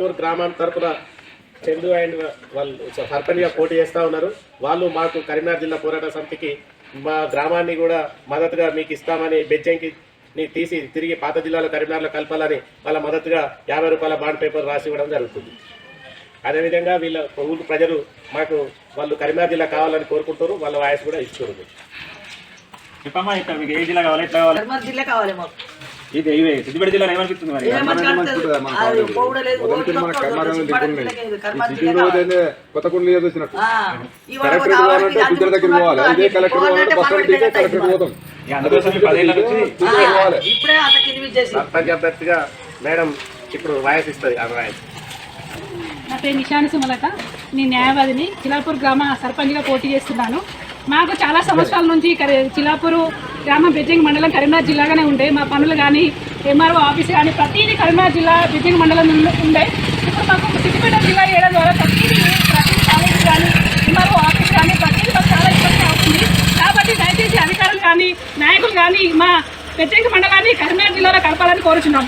చిలాపూర్ గ్రామం తరపున చందు అండ్ వాళ్ళు సర్పంచ్గా పోటీ చేస్తూ ఉన్నారు. వాళ్ళు మాకు కరీంనగర్ జిల్లా పోరాట సమితికి మా గ్రామాన్ని కూడా మద్దతుగా మీకు ఇస్తామని బెజ్జంకి ని తీసి తిరిగి పాత జిల్లాలో కరీంనగర్లో కలపాలని వాళ్ళ మద్దతుగా యాభై రూపాయల బాండ్ పేపర్ రాసి ఇవ్వడం జరుగుతుంది. అదేవిధంగా వీళ్ళ ఊరు ప్రజలు మాకు వాళ్ళు కరీంనగర్ జిల్లా కావాలని కోరుకుంటారు. వాళ్ళ వాయిస్ కూడా ఇస్తున్నారు చెప్పమ్మా ఇక్కడ మీకు ఏ జిల్లా కావాలి ఎట్లా కావాలి? జిల్లా కావాలి మాకు. ఇది ఇవే సిద్దిపేట జిల్లా ఏమనిపిస్తుంది మరి? చూసినట్టు కలెక్టర్ గుజరాత్ దగ్గర పోవాలి. కలెక్టర్ బస్ కలెక్టర్ పోతాం. సర్పంచ్ అభ్యర్థిగా మేడం ఇప్పుడు వాయిస్ ఇస్తుంది ఆ వాయిస్. నా పేరు నిషాని సుమలత. నేను న్యాయవాదిని. చిలాపూర్ గ్రామ సర్పంచ్గా పోటీ చేస్తున్నాను. మాకు చాలా సంవత్సరాల నుంచి కరి- చిలాపూరు గ్రామ బెజ్జింగ్ మండలం కరీంనగర్ జిల్లాగానే ఉండే. మా పనులు కానీ ఎంఆర్ఓ ఆఫీస్ కానీ ప్రతిదీ కరీంనగర్ జిల్లా బెజ్జింగ్ మండలం ఉండే ఉండే. ఇప్పుడు మాకు సిద్దిపేట జిల్లా వేయడం ద్వారా ప్రతిదీ ప్రతి కాలేజ్ కానీ ఎంఆర్ఓ ఆఫీస్ కానీ ప్రతిదీ మాకు చాలా ఇబ్బంది అవుతుంది కాబట్టి దయచేసి అధికారులు కానీ నాయకులు కానీ మా బెజ్జింగ్ మండలాన్ని కరీంనగర్ జిల్లాలో కలపాలని కోరుచున్నాం.